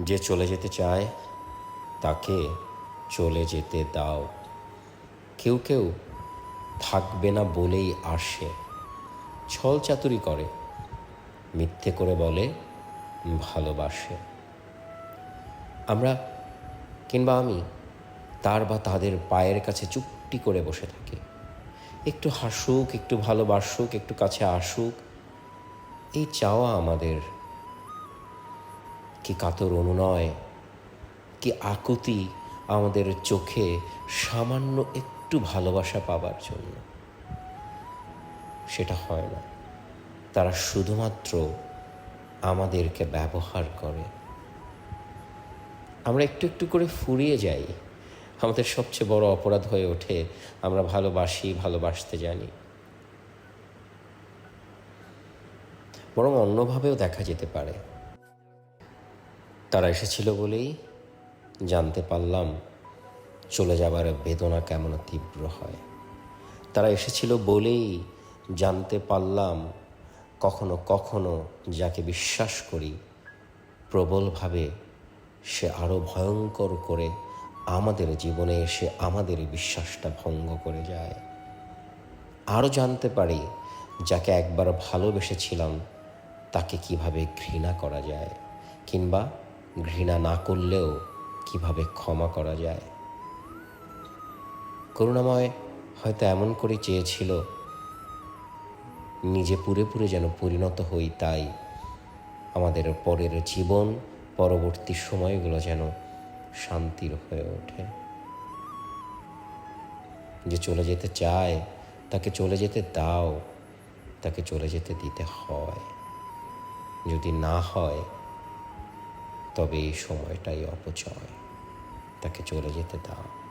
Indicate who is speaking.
Speaker 1: যে চলে যেতে চায়, তাকে চলে যেতে দাও। কেউ কেউ থাকবে না বলেই আসে। ছল চাতুরি করে, মিথ্যে করে বলে, ভালোবাসে। আমরা কিংবা আমি তার বা তাদের পায়ের কাছে চুপটি করে বসে থাকি। একটু হাসুক, একটু ভালোবাসুক, একটু কাছে আসুক, এই চাওয়া আমাদের কি কাতর অনুনয়, কি আকুতি আমাদের চোখে সামান্য একটু ভালোবাসা পাবার জন্য। সেটা হয় না। তারা শুধুমাত্র আমাদেরকে ব্যবহার করে। আমরা একটু একটু করে ফুরিয়ে যাই। আমাদের সবচেয়ে বড় অপরাধ হয়ে ওঠে আমরা ভালোবাসি, ভালোবাসতে জানি। বরং অন্যভাবেও দেখা যেতে পারে। তারা এসেছিল বলেই জানতে পারলাম চলে যাবার বেদনা কেমন তীব্র হয়। তারা এসেছিল বলেই জানতে পারলাম কখনো কখনো যাকে বিশ্বাস করি, প্রবলভাবে সে আরও ভয়ঙ্কর করে আমাদের জীবনে এসে আমাদের বিশ্বাসটা ভঙ্গ করে যায়। আরও জানতে পারি যাকে একবার ভালোবেসেছিলাম তাকে কীভাবে ঘৃণা করা যায়, কিংবা ঘৃণা না করলেও কীভাবে ক্ষমা করা যায়? করুণাময় হয়তো এমন করে চেয়েছিল, নিজে পুরে পুরে যেন পরিণত হই তাই আমাদের পরের জীবন পরবর্তী সময়গুলো যেন শান্তির হয়ে ওঠে। যে চলে যেতে চায়, তাকে চলে যেতে দাও, তাকে চলে যেতে দিতে হয়। যদি না হয় তবে এই সময়টাই অপচয়। তাকে চলে যেতে দাও।